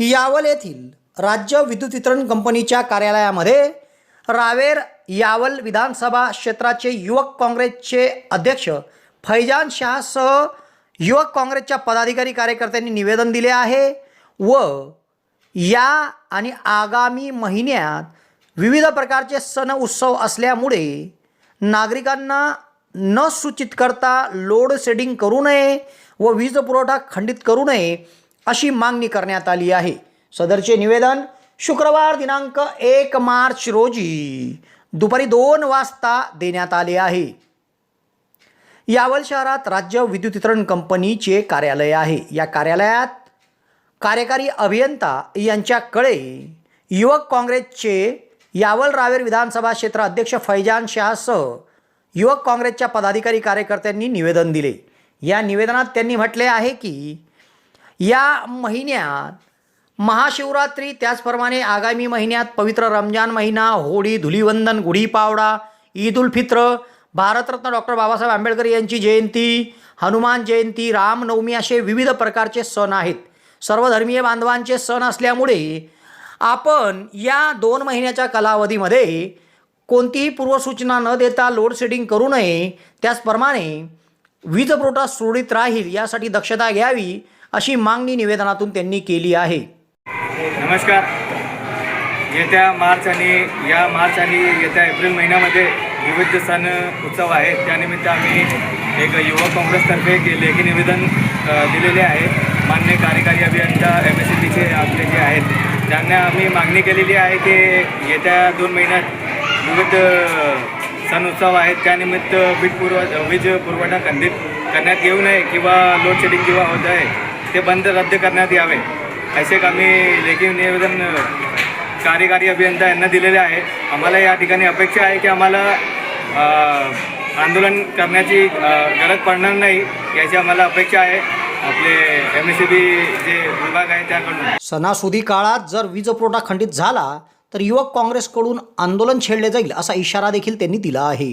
यावल येथील राज्य विद्युत वितरण कंपनीच्या कार्यालयामध्ये रावेर यावल विधानसभा क्षेत्राचे युवक काँग्रेसचे अध्यक्ष फैजान शहासह युवक काँग्रेसच्या पदाधिकारी कार्यकर्त्यांनी निवेदन दिले आहे व या आणि आगामी महिन्यात विविध प्रकारचे सण उत्सव असल्यामुळे नागरिकांना न सूचित करता लोड शेडिंग करू नये व वीज पुरवठा खंडित करू नये अशी मागणी करण्यात आली आहे. सदरचे निवेदन शुक्रवार दिनांक एक मार्च रोजी दुपारी दोन वाजता देण्यात आले आहे. यावल शहरात राज्य विद्युत वितरण कंपनीचे कार्यालय आहे. या कार्यालयात कार्यकारी अभियंता यांच्याकडे युवक काँग्रेसचे यावल रावेर विधानसभा क्षेत्र अध्यक्ष फैजान शहासह युवक काँग्रेसच्या पदाधिकारी कार्यकर्त्यांनी निवेदन दिले. या निवेदनात त्यांनी म्हटले आहे की या महिन्यात महाशिवरात्री त्याचप्रमाणे आगामी महिन्यात पवित्र रमजान महिना होळी धुलीवंदन गुढीपावडा ईद उल फित्र भारतरत्न डॉक्टर बाबासाहेब आंबेडकर यांची जयंती हनुमान जयंती रामनवमी असे विविध प्रकारचे सण आहेत. सर्वधर्मीय बांधवांचे सण असल्यामुळे आपण या दोन महिन्याच्या कालावधीमध्ये कोणतीही पूर्वसूचना न देता लोडशेडिंग करू नये. त्याचप्रमाणे वीज पुरवठा सुरळीत राहील यासाठी दक्षता घ्यावी. अशी मागणी निवेदनातून त्यांनी केली आहे. नमस्कार. येत्या मार्च आणि या मार्च आणि येत्या एप्रिल महिन्यामध्ये विविध सण उत्सव आहेत. त्यानिमित्त आम्ही एक युवक काँग्रेसतर्फे एक लेखी निवेदन दिलेले आहे. मान्य कार्यकारी अभियंता एम एस सी बीचे आपले जे आहेत त्यांना आम्ही मागणी केलेली आहे की येत्या दोन महिन्यात विविध सण उत्सव आहेत. त्यानिमित्त वीज पुरव वीज पुरवठा खंडित करण्यात येऊ नये किंवा लोड शेडिंग होत आहे. ते बंद रद्द करण्यात यावे. असे आम्ही लेखी निवेदन कार्यकारी अभियंता यांना दिलेले आहे. आम्हाला या ठिकाणी अपेक्षा आहे की आम्हाला आंदोलन करण्याची गरज पडणार नाही याची आम्हाला अपेक्षा आहे. आपले M S C B J विभाग आहे त्याकडून. सणासुदी काळात जर वीज पुरवठा खंडित झाला तर युवक काँग्रेसकडून आंदोलन छेडले जाईल असा इशारा देखील त्यांनी दिला आहे.